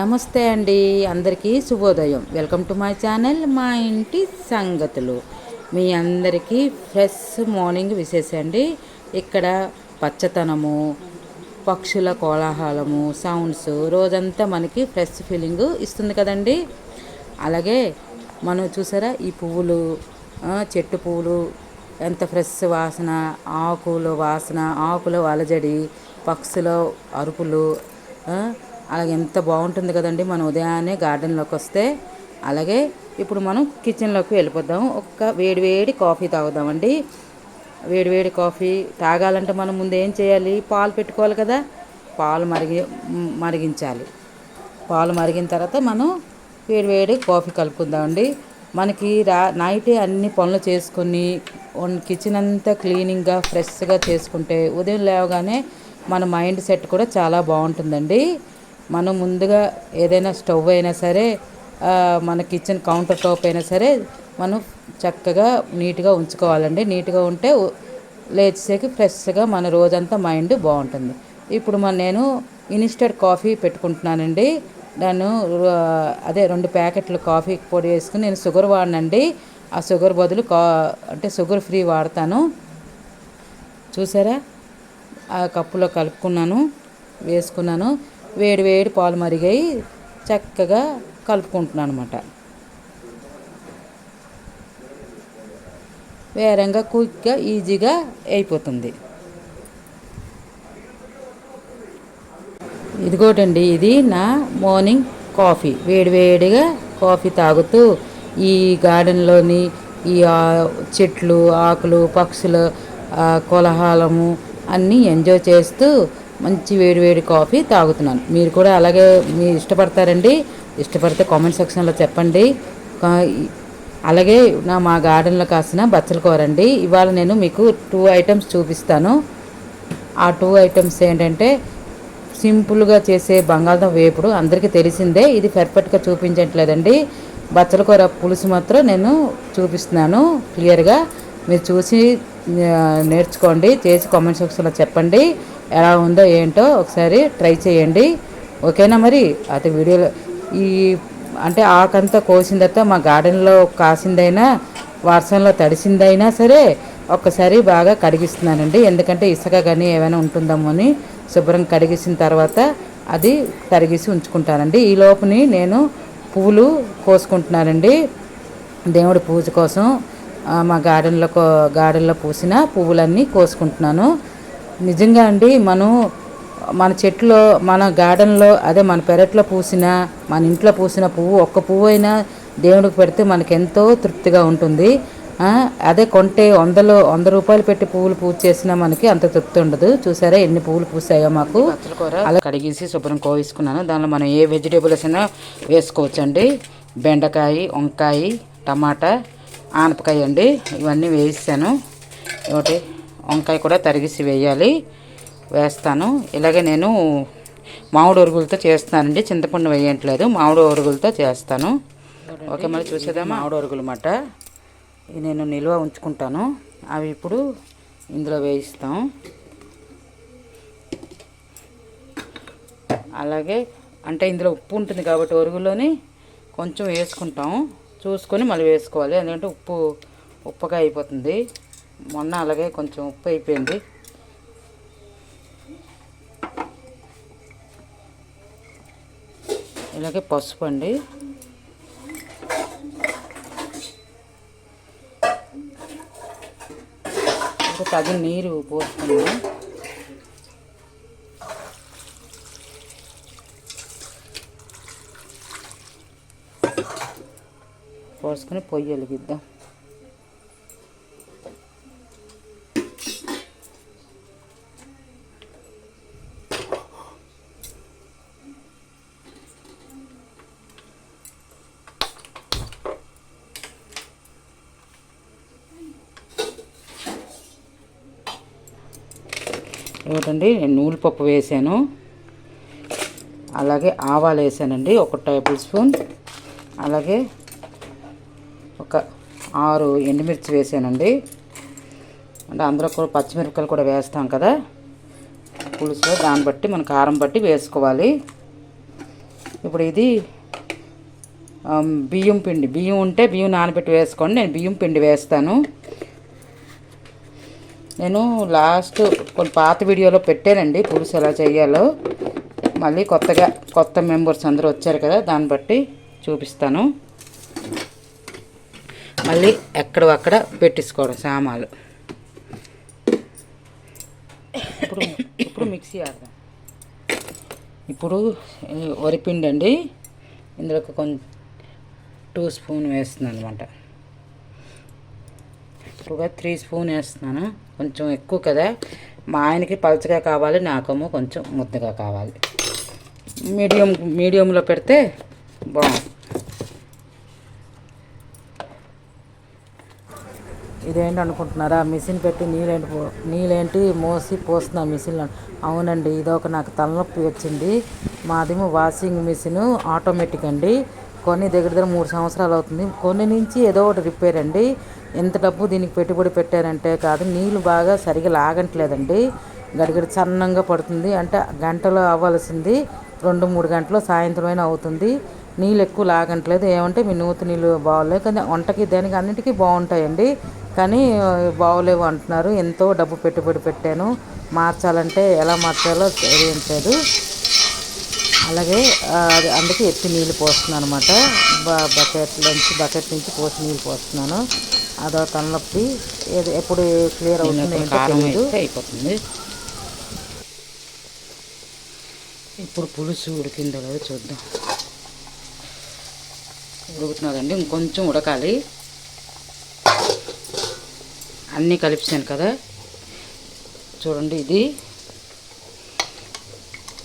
నమస్తే అండి అందరికీ శుభోదయం. వెల్కమ్ టు మై ఛానల్ మా ఇంటి సంగతులు. మీ అందరికీ ఫ్రెష్ మార్నింగ్ విశేషండి ఇక్కడ పచ్చతనము పక్షుల కోలాహలము సౌండ్స్ రోజంతా మనకి ఫ్రెష్ ఫీలింగ్ ఇస్తుంది కదండి. అలాగే మనం చూసారా ఈ పువ్వులు చెట్టు పువ్వులు ఎంత ఫ్రెష్ వాసన ఆకుల వాసన ఆకుల అలజడి పక్షుల అరుపులు అలాగే ఎంత బాగుంటుంది కదండి మనం ఉదయాన్నే గార్డెన్లోకి వస్తే. అలాగే ఇప్పుడు మనం కిచెన్లోకి వెళ్ళిపోద్దాం ఒక్క వేడివేడి కాఫీ తాగుదామండి. వేడివేడి కాఫీ తాగాలంటే మనం ముందు ఏం చేయాలి? పాలు పెట్టుకోవాలి కదా. పాలు మరిగి మరిగించాలి. పాలు మరిగిన తర్వాత మనం వేడివేడి కాఫీ కలుపుకుందామండి. మనకి రా నైటే అన్ని పనులు చేసుకొని వన్ కిచెన్ అంతా క్లీనింగ్గా ఫ్రెష్గా చేసుకుంటే ఉదయం లేవగానే మన మైండ్ సెట్ కూడా చాలా బాగుంటుందండి. మనం ముందుగా ఏదైనా స్టవ్ అయినా సరే మన కిచెన్ కౌంటర్ టాప్ అయినా సరే మనం చక్కగా నీట్గా ఉంచుకోవాలండి. నీట్గా ఉంటే ఉ- లేచేకి ఫ్రెష్గా మన రోజంతా మైండ్ బాగుంటుంది. ఇప్పుడు మన నేను ఇన్స్టెంట్ కాఫీ పెట్టుకుంటున్నానండి. నేను అదే రెండు ప్యాకెట్లు కాఫీ పొడి వేసుకుని నేను షుగర్ వాడినండి. ఆ షుగర్ బదులు కా అంటే షుగర్ ఫ్రీ వాడతాను. చూసారా? ఆ కప్పులో కలుపుకున్నాను వేసుకున్నాను. వేడి వేడి పాలు మరిగాయి చక్కగా కలుపుకుంటున్నాను అనమాట వేరంగా క్విక్గా ఈజీగా అయిపోతుంది. ఇదిగోటండి ఇది నా మార్నింగ్ కాఫీ వేడివేడిగా కాఫీ తాగుతూ ఈ గార్డెన్లోని ఈ చెట్లు ఆకులు పక్షుల కోలాహలము అన్నీ ఎంజాయ్ చేస్తూ మంచి వేడివేడి కాఫీ తాగుతున్నాను. మీరు కూడా అలాగే మీరు ఇష్టపడతారండి. ఇష్టపడితే కామెంట్ సెక్షన్లో చెప్పండి. అలాగే నా మా గార్డెన్లో కాసిన బచ్చల కూర అండి ఇవాళ నేను మీకు టూ ఐటమ్స్ చూపిస్తాను. ఆ టూ ఐటమ్స్ ఏంటంటే సింపుల్గా చేసే బంగాళదుంప వేపుడు అందరికీ తెలిసిందే. ఇది పర్ఫెక్ట్గా చూపించట్లేదండి. బచ్చల కూర పులుసు మాత్రం నేను చూపిస్తున్నాను క్లియర్గా. మీరు చూసి నేర్చుకోండి. చేసి కామెంట్ సెక్షన్లో చెప్పండి. ఎలా ఉందో ఏంటో ఒకసారి ట్రై చేయండి. ఓకేనా మరి? అయితే వీడియోలో ఈ అంటే ఆకంతా కోసిన తర్వాత మా గార్డెన్లో కాసిందైనా వర్షంలో తడిసిందైనా సరే ఒక్కసారి బాగా కడిగిస్తున్నానండి. ఎందుకంటే ఇసుక కానీ ఏమైనా ఉంటుందేమో అని శుభ్రం కడిగేసిన తర్వాత అది తరిగేసి ఉంచుకుంటానండి. ఈ లోపుని నేను పువ్వులు కోసుకుంటున్నానండి. దేవుడి పూజ కోసం మా గార్డెన్లో గార్డెన్లో పూసిన పువ్వులన్నీ కోసుకుంటున్నాను. నిజంగా అండి మనం మన చెట్లో మన గార్డెన్లో అదే మన పెరట్లో పూసిన మన ఇంట్లో పూసిన పువ్వు ఒక్క పువ్వు అయినా దేవుడికి పెడితే మనకి ఎంతో తృప్తిగా ఉంటుంది. అదే కొంటే వందలో వంద రూపాయలు పెట్టి పువ్వులు పూజ చేసినా మనకి అంత తృప్తి ఉండదు. చూసారా ఎన్ని పువ్వులు పూసాయో మాకు. అలా కడిగేసి శుభ్రం కోసుకున్నాను దానిలో మనం ఏ వెజిటేబుల్స్ అయినా వేసుకోవచ్చు అండి బెండకాయ వంకాయ టమాటా ఆనపకాయ అండి. ఇవన్నీ వేసాను. ఒకటి వంకాయ కూడా తరిగేసి వేయాలి. వేస్తాను. ఇలాగే నేను మామిడి ఒరుగులతో చేస్తానండి చింతపండు వేయట్లేదు. మామిడి ఒరుగులతో చేస్తాను. ఓకే మరి చూసేదా మామిడి ఒరుగులు అన్నమాట నేను నిల్వ ఉంచుకుంటాను. అవి ఇప్పుడు ఇందులో వేయిస్తాం. అలాగే అంటే ఇందులో ఉప్పు ఉంటుంది కాబట్టి ఒరుగులోని కొంచెం వేసుకుంటాం. చూసుకొని మళ్ళీ వేసుకోవాలి. ఎందుకంటే ఉప్పు ఉప్పగా అయిపోతుంది. మొన్న అలాగే కొంచెం ఉప్పు అయిపోయింది. ఇలాగే పసుపు అండి. ఇంకా తగిన నీరు పోసుకున్నాం పోసుకొని పొయ్యి వెలిగిద్దాం. చూడండి నేను నూనె పప్పు వేసాను. అలాగే ఆవాలు వేసానండి ఒక టేబుల్ స్పూన్. అలాగే ఒక ఆరు ఎండుమిర్చి వేసానండి. అంటే అందులో కూడా పచ్చిమిరపకాయలు కూడా వేస్తాం కదా. పులుసులో దాన్ని బట్టి మన కారం బట్టి వేసుకోవాలి. ఇప్పుడు ఇది బియ్యం పిండి. బియ్యం ఉంటే బియ్యం నానబెట్టి వేసుకోండి నేను బియ్యం పిండి వేస్తాను. నేను లాస్ట్ కొన్ని పాత వీడియోలో పెట్టానండి. పులుసు ఎలా చేయాలో. మళ్ళీ కొత్తగా కొత్త మెంబర్స్ అందరూ వచ్చారు కదా దాన్ని బట్టి చూపిస్తాను. మళ్ళీ ఎక్కడ అక్కడ పెట్టించుకోవడం సామాలు ఇప్పుడు ఇప్పుడు మిక్సీ ఆడదాం. ఇప్పుడు వరిపిండి అండి ఇందులో కొంచెం టూ స్పూన్ వేస్తుంది అనమాట ఇప్పుడు త్రీ స్పూన్ వేస్తున్నాను. కొంచెం ఎక్కువ కదా. మా ఆయనకి పలచగా కావాలి నాకేమో కొంచెం ముద్దగా కావాలి. మీడియం మీడియంలో పెడితే బాగుంది ఇదేంటి అనుకుంటున్నారా? మిషన్ పెట్టి నీళ్ళేంటి పో నీళ్ళేంటి మోసి పోస్తున్నా మిషన్లో? అవునండి ఇదొక నాకు తలనొప్పి వచ్చింది. మాదేమో వాషింగ్ మిషన్ ఆటోమేటిక్ అండి. కొన్ని దగ్గర దగ్గర మూడు సంవత్సరాలు అవుతుంది. కొన్ని నుంచి ఏదో ఒకటి రిపేర్ అండి. ఎంత డబ్బు దీనికి పెట్టుబడి పెట్టారంటే కాదు నీళ్ళు బాగా సరిగా లాగట్లేదండి. గడిగడి సన్నంగా పడుతుంది. అంటే గంటలో అవ్వాల్సింది రెండు మూడు గంటలు సాయంత్రం అయినా అవుతుంది. నీళ్ళు ఎక్కువ లాగట్లేదు. ఏమంటే మీ నూతి నీళ్ళు బాగోలేవు కానీ వంటకి దానికి అన్నిటికీ బాగుంటాయండి. కానీ బాగోలేవు అంటున్నారు. ఎంతో డబ్బు పెట్టుబడి పెట్టాను. మార్చాలంటే ఎలా మార్చాలో తెలియట్లేదు. అలాగే అందుకే ఎత్తి నీళ్ళు పోస్తున్నాను అనమాట బకెట్ నుంచి బకెట్ నుంచి పోసి నీళ్ళు పోస్తున్నాను. అదో తలనొప్పి ఏది ఎప్పుడు క్లియర్ అవుతుంది తెలియదు అయిపోతుంది. ఇప్పుడు పులుసు ఉడికిందో లేదో చూద్దాం. ఉడుకుతున్నదండి ఇంకొంచెం ఉడకాలి. అన్నీ కలిపిసాను కదా. చూడండి ఇది.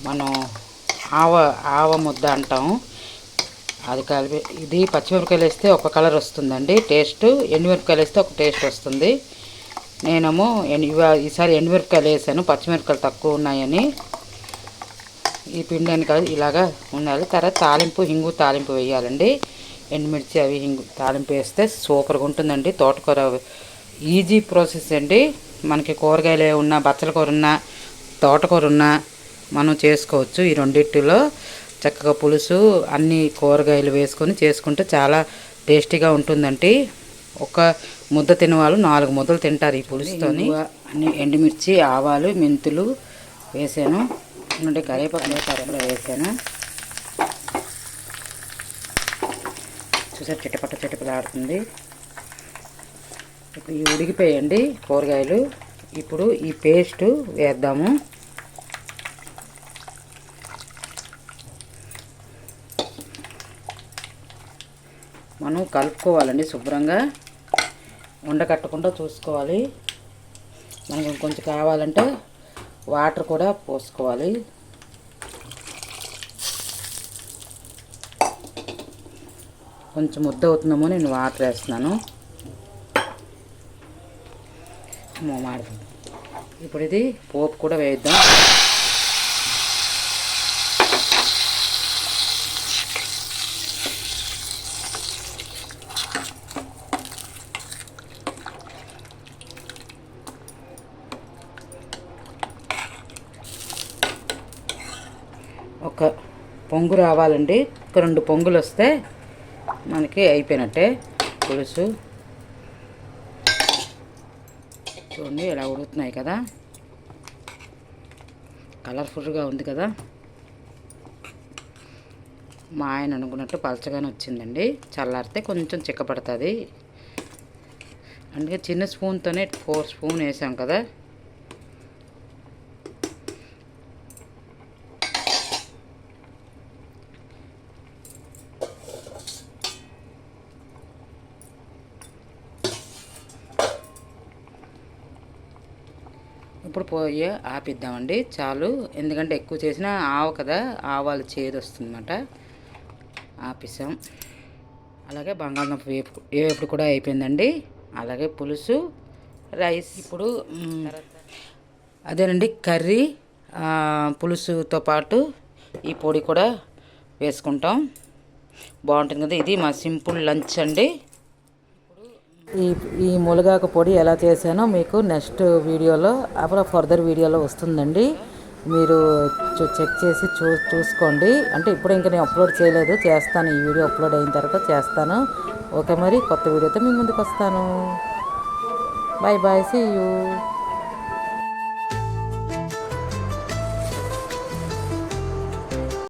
మనం ఆవ ఆవ ముద్ద అంటాం. అది కలిపి ఇది పచ్చిమిరపకాయలు వేస్తే ఒక కలర్ వస్తుందండి. టేస్ట్ ఎండుమిరపకాయలు వేస్తే ఒక టేస్ట్ వస్తుంది. నేనేమో ఈసారి ఎండుమిరపకాయలు వేసాను పచ్చిమిరపకాయలు తక్కువ ఉన్నాయని. ఈ పిండి అని కాదు ఇలాగా ఉండాలి. తర్వాత తాలింపు హింగు తాలింపు వేయాలండి. ఎండుమిర్చి అవి హింగు తాలింపు వేస్తే సూపర్గా ఉంటుందండి. తోటకూర ఈజీ ప్రాసెస్ అండి. మనకి కూరగాయలు ఉన్నా బచ్చల కూర ఉన్నా తోటకూర ఉన్నా మనం చేసుకోవచ్చు. ఈ రెండింటిలో చక్కగా పులుసు అన్ని కూరగాయలు వేసుకొని చేసుకుంటే చాలా టేస్టీగా ఉంటుందండి. ఒక ముద్ద తినవాళ్ళు నాలుగు ముద్దలు తింటారు ఈ పులుసుతోని. అన్ని ఎండుమిర్చి ఆవాలు మెంతులు వేసాను. నుండి కరివేపాకు కరివేపాకు వేసాను. చూసారు చిట్టపట్ట చిట్టపలాడుతుంది ఇప్పుడు ఇవి ఉడికిపోయండి కూరగాయలు. ఇప్పుడు ఈ పేస్టు వేద్దాము. మనం కలుపుకోవాలండి శుభ్రంగా. ఉండకట్టకుండా చూసుకోవాలి. మనకు కొంచెం కావాలంటే వాటర్ కూడా పోసుకోవాలి. కొంచెం ముద్ద అవుతుందేమో నేను వాటర్ వేస్తున్నాను. అమ్మో, మాడిపోయింది. ఇప్పుడు ఇది పోపు కూడా వేద్దాం. ఒక పొంగు రావాలండి. ఒక రెండు పొంగులు వస్తే మనకి అయిపోయినట్టే. పులుసు. చూడండి ఇలా ఉడుకుతున్నాయి కదా. కలర్ఫుల్గా ఉంది కదా. మా ఆయన అనుకున్నట్టు పలచగానే వచ్చిందండి. చల్లారితే కొంచెం చిక్కపడుతుంది. అందుకే చిన్న స్పూన్తోనే ఫోర్ స్పూన్ వేసాం కదా. ఇప్పుడు పోయి ఆపిద్దామండి. చాలు. ఎందుకంటే ఎక్కువ చేసినా ఆవు కదా ఆవాలు చేదు వస్తుందన్నమాట ఆపిసాం. అలాగే బంగాళదుంప వేపు వేపుడు కూడా అయిపోయిందండి. అలాగే పులుసు రైస్. ఇప్పుడు అదేనండి కర్రీ పులుసుతో పాటు ఈ పొడి కూడా వేసుకుంటాం. బాగుంటుంది కదా ఇది. మా సింపుల్ లంచ్ అండి. ఈ ఈ ములగాకు పొడి ఎలా చేశానో మీకు నెక్స్ట్ వీడియోలో అప్పుడు ఫర్దర్ వీడియోలో వస్తుందండి. మీరు చెక్ చేసి చూ చూసుకోండి. అంటే ఇప్పుడు ఇంకా నేను అప్లోడ్ చేయలేదు చేస్తాను. ఈ వీడియో అప్లోడ్ అయిన తర్వాత చేస్తాను. ఓకే మరి కొత్త వీడియోతో మీ ముందుకు వస్తాను. Bye bye see you.